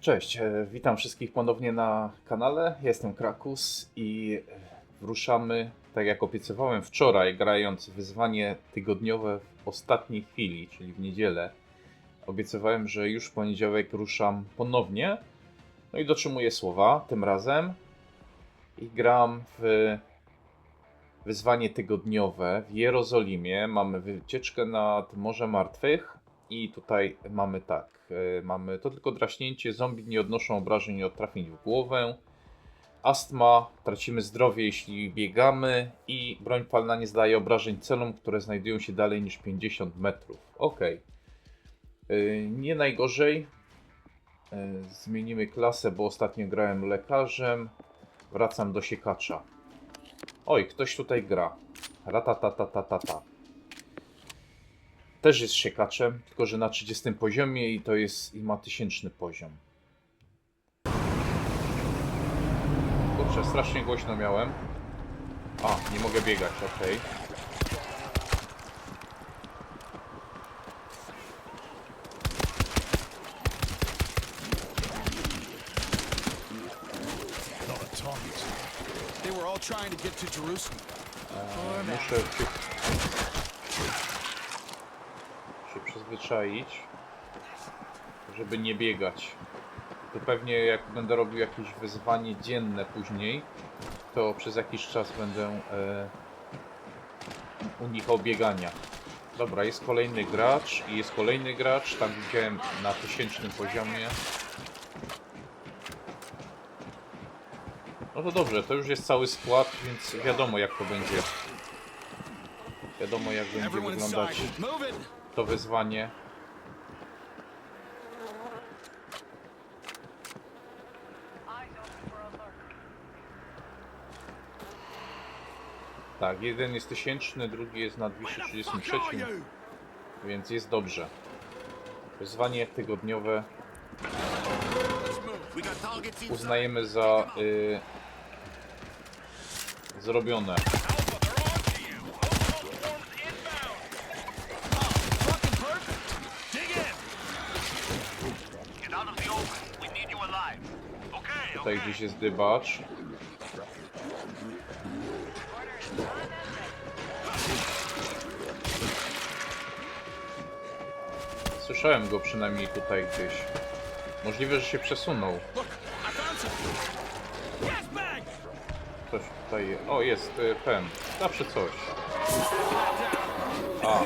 Cześć, e, witam wszystkich ponownie na kanale. Jestem Krakus i e, ruszamy, tak jak obiecywałem wczoraj, grając wyzwanie tygodniowe w ostatniej chwili, czyli w niedzielę. Obiecywałem, że już w poniedziałek ruszam ponownie. No i dotrzymuję słowa tym razem. I gram w wyzwanie tygodniowe w Jerozolimie. Mamy wycieczkę nad Morze Martwych. I tutaj mamy tak, mamy to tylko draśnięcie, zombie nie odnoszą obrażeń od trafień w głowę, astma, tracimy zdrowie jeśli biegamy i broń palna nie zdaje obrażeń celom, które znajdują się dalej niż 50 metrów. Ok. Nie najgorzej. E, Zmienimy klasę, bo ostatnio grałem lekarzem. Wracam do siekacza. Oj, ktoś tutaj gra. Ratatatatata. Też jest siekaczem, tylko że na 30 poziomie i to jest i ma tysięczny poziom. Kurczę, strasznie głośno miałem. A, nie mogę biegać, okej. All the targets. Przyzwyczaić, żeby nie biegać. To pewnie jak będę robił jakieś wyzwanie dzienne później, to przez jakiś czas będę e, unikał biegania. Dobra, jest kolejny gracz i jest kolejny gracz, tam widziałem na tysięcznym poziomie. No to dobrze, to już jest cały skład, więc wiadomo jak to będzie. Wiadomo jak będzie wyglądać. To wyzwanie. Tak, jeden jest tysięczny, drugi jest na Fuck are 233, you? więc jest dobrze. Wyzwanie tygodniowe uznajemy za y, zrobione. Tutaj gdzieś jest dybacz. Słyszałem go przynajmniej tutaj gdzieś. Możliwe, że się przesunął. Coś tutaj. O, jest y, pen. Zawsze coś. A,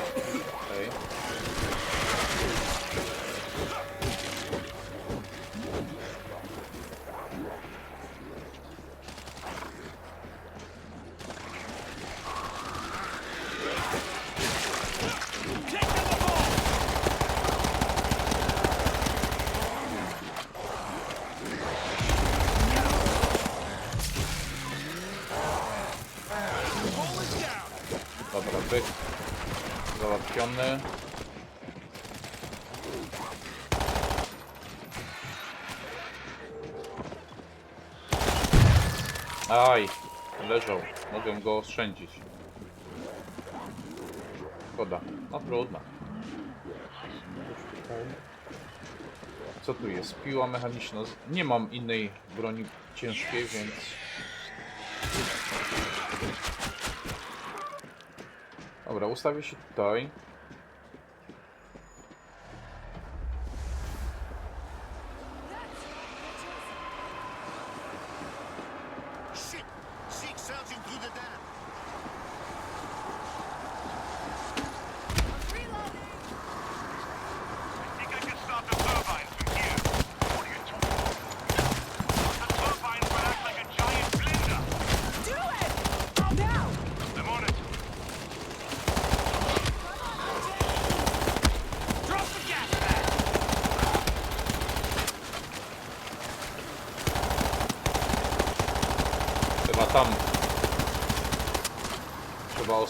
leżał. Mogę go oszczędzić. Szkoda. No trudno. Co tu jest? Piła mechaniczna. Nie mam innej broni ciężkiej, więc... Dobra, ustawię się tutaj.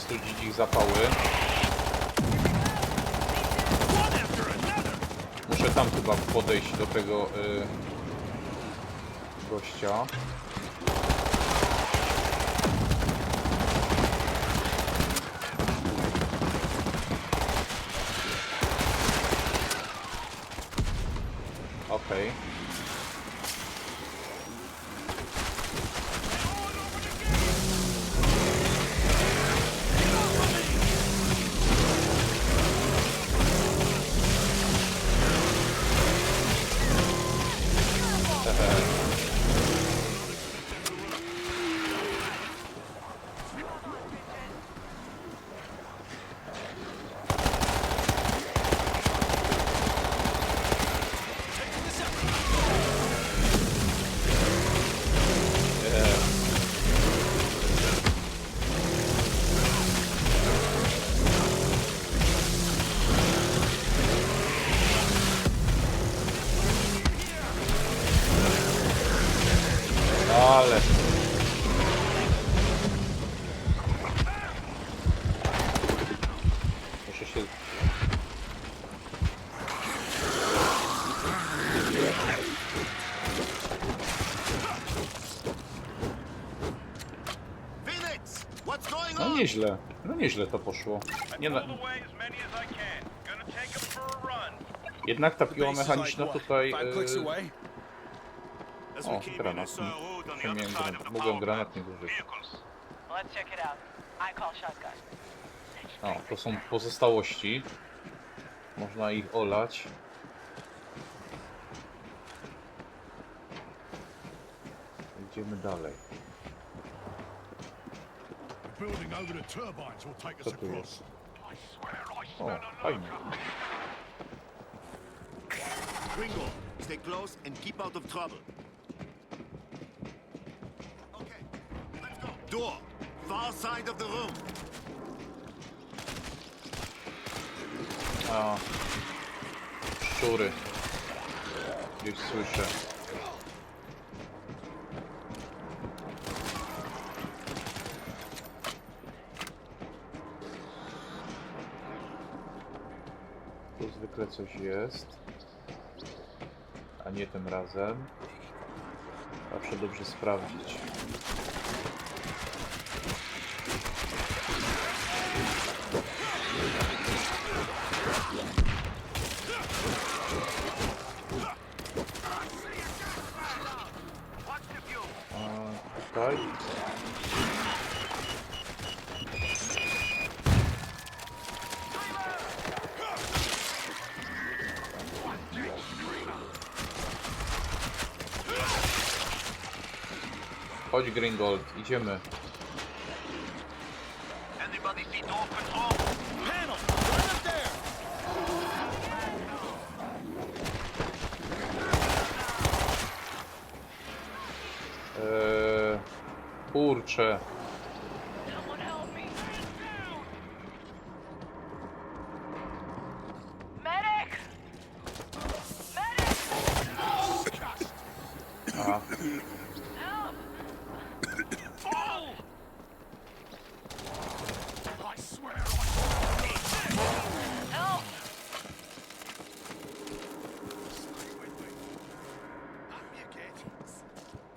Ostudzić ich zapały. Muszę tam chyba podejść do tego y, gościa. Okej. Ale. Nieźle. No nieźle to poszło. Nie na... Jednak ta piła mechaniczna tutaj. Yy... O, granat. miałem granat. Mogłem granat nie użyć. O, to są pozostałości. Można ich olać. Idziemy dalej. The building over the turbines will take us across. I swear I O, smell a fajnie. Gringo, stay close and keep out of trouble. Okay, let's go. Door, far side of the room. A. Szczury. Gdzieś słyszę. Coś jest. A nie tym razem. Zawsze dobrze sprawdzić. Chodź Gringold, idziemy. Anybody see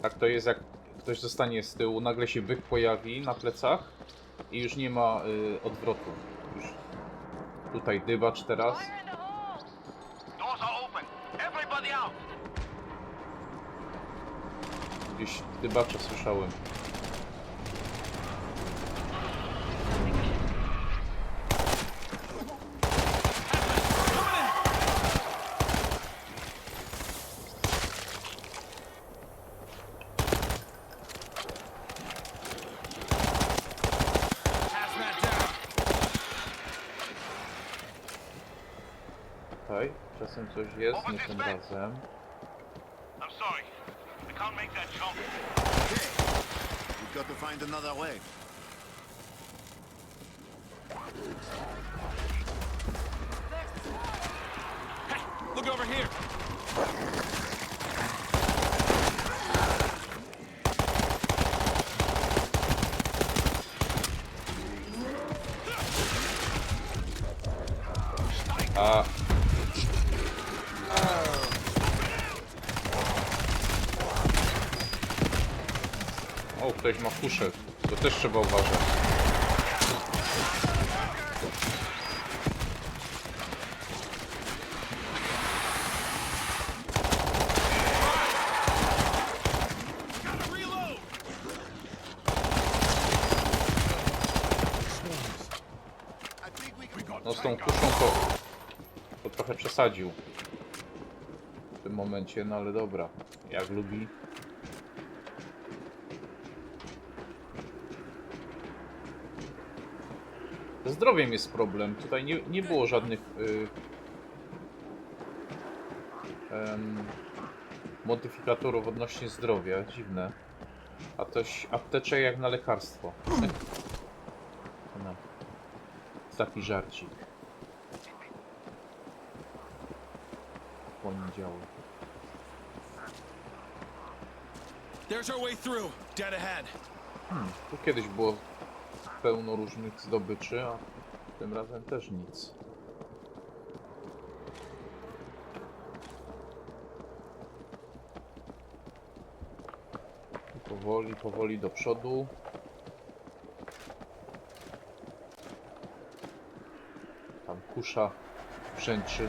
tak to jest jak ktoś zostanie z tyłu, nagle się byk pojawi na plecach i już nie ma y, odwrotu. Już tutaj dybacz teraz. Gdzieś dybacza słyszałem. Czasem coś jest, nie tym razem. I'm sorry. I can't make that jump. Okay, we've got to find another way. Look over here! A. O, ktoś ma kuszę. To też trzeba uważać. No z tą kuszą to, to trochę przesadził. W tym momencie, no ale dobra. Jak lubi. Zdrowiem jest problem. Tutaj nie, nie było żadnych y, em, modyfikatorów odnośnie zdrowia. Dziwne. A toś apteczek jak na lekarstwo. No. Taki żarcik. Poniedziałek. There's our way through. Dead ahead. Tu kiedyś było pełno różnych zdobyczy, a tym razem też nic. Powoli, powoli do przodu. Tam kusza brzęczy.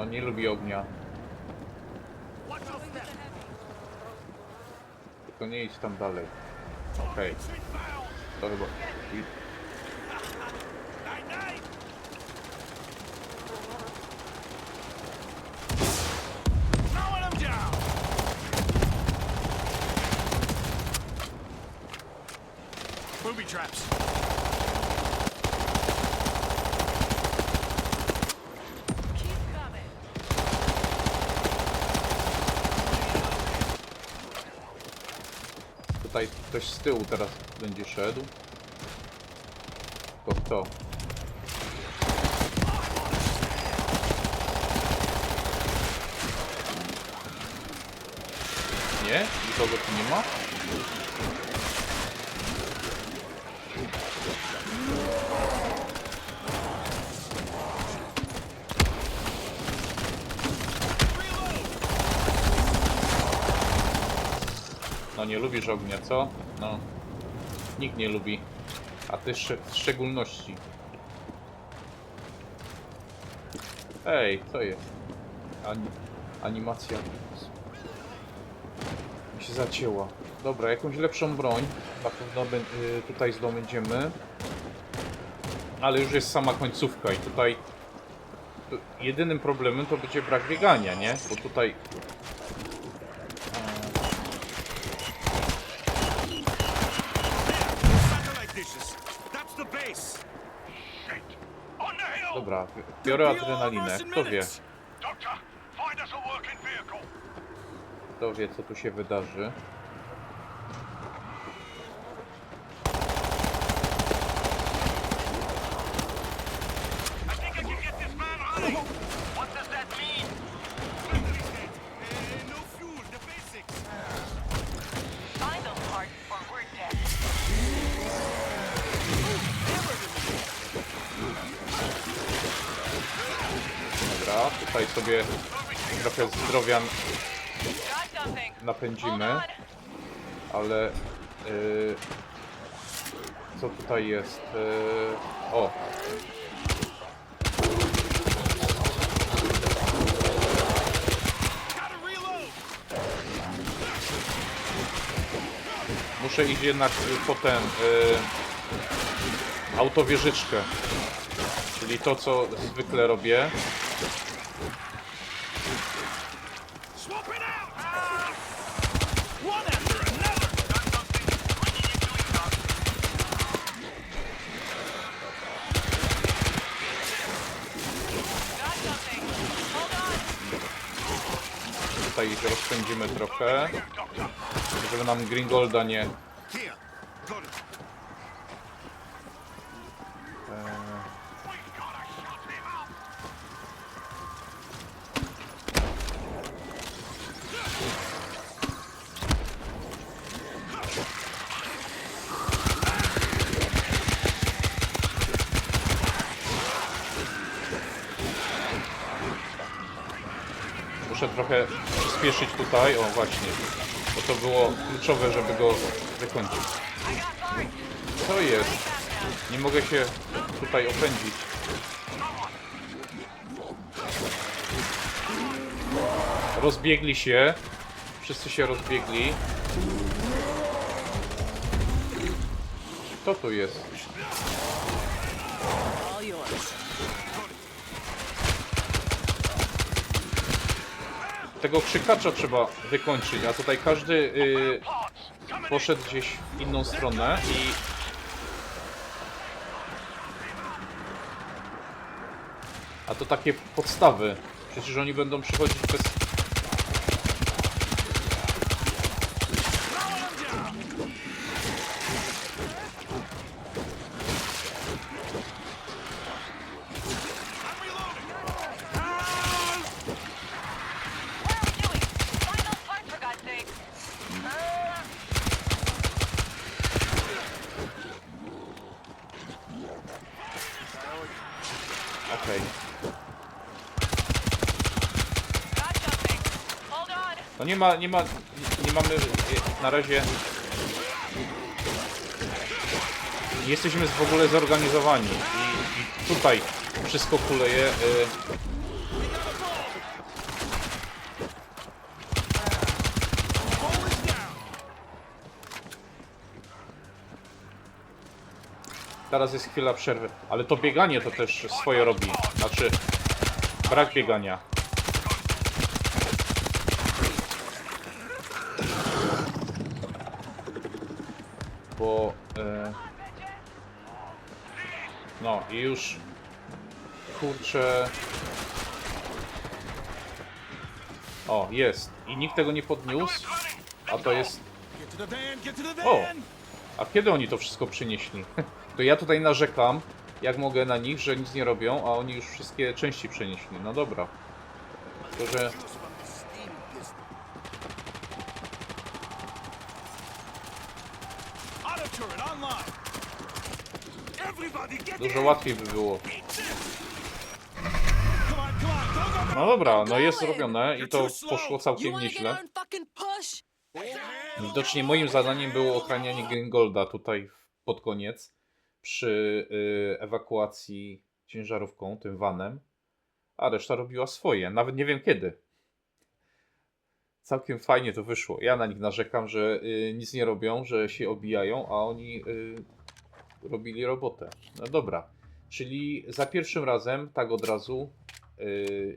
No nie lubi ognia. Tylko nie idź tam dalej. Okej. To chyba... Tutaj ktoś z tyłu teraz będzie szedł. To kto? Nie? Nikogo tu nie ma? Nie lubisz ognia, co? No. Nikt nie lubi. A ty w szczególności. Ej, co jest? Ani animacja. Mi się zacięła. Dobra, jakąś lepszą broń. Na pewno bę- y, tutaj zdobędziemy. Ale już jest sama końcówka i tutaj tu jedynym problemem to będzie brak biegania, nie? Bo tutaj Dobra, biorę adrenalinę. Kto wie? Kto wie, co tu się wydarzy? Hold napędzimy, ale yy, co tutaj jest? Yy, o, muszę iść jednak po ten yy, autowieżyczkę, czyli to co zwykle robię. Tutaj się rozpędzimy trochę, żeby nam Gringolda nie... spieszyć tutaj, o właśnie, bo to było kluczowe, żeby go wykończyć. Co jest? Nie mogę się tutaj opędzić. Rozbiegli się. Wszyscy się rozbiegli. Kto tu jest? Tego krzykacza trzeba wykończyć, a tutaj każdy y, poszedł gdzieś w inną stronę i... A to takie podstawy. Przecież oni będą przychodzić bez... No nie ma, nie ma, nie, nie mamy na razie... Nie jesteśmy w ogóle zorganizowani i, i tutaj wszystko kuleje. Y, Teraz jest chwila przerwy, ale to bieganie to też swoje robi. Znaczy, brak biegania. Bo. E, no i już. Kurczę. O, jest. I nikt tego nie podniósł. A to jest. O! A kiedy oni to wszystko przynieśli? To ja tutaj narzekam, jak mogę na nich, że nic nie robią, a oni już wszystkie części przenieśli. No dobra. To, że dużo łatwiej by było. No dobra, no jest zrobione i to poszło całkiem nieźle. Widocznie moim zadaniem było ochranianie Gringolda tutaj pod koniec przy y, ewakuacji ciężarówką, tym vanem, a reszta robiła swoje. Nawet nie wiem kiedy. Całkiem fajnie to wyszło. Ja na nich narzekam, że y, nic nie robią, że się obijają, a oni y, robili robotę. No dobra. Czyli za pierwszym razem, tak od razu, y,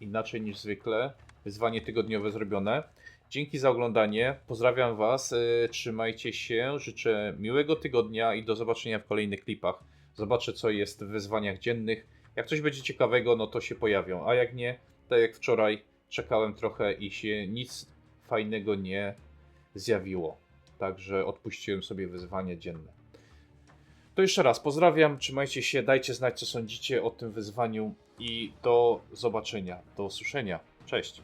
inaczej niż zwykle, wyzwanie tygodniowe zrobione. Dzięki za oglądanie. Pozdrawiam Was. y, Trzymajcie się. Życzę miłego tygodnia i do zobaczenia w kolejnych klipach. Zobaczę, co jest w wyzwaniach dziennych. Jak coś będzie ciekawego, no to się pojawią. A jak nie, tak jak wczoraj, czekałem trochę i się nic fajnego nie zjawiło. Także odpuściłem sobie wyzwania dzienne. To jeszcze raz pozdrawiam, trzymajcie się, dajcie znać, co sądzicie o tym wyzwaniu i do zobaczenia, do usłyszenia. Cześć.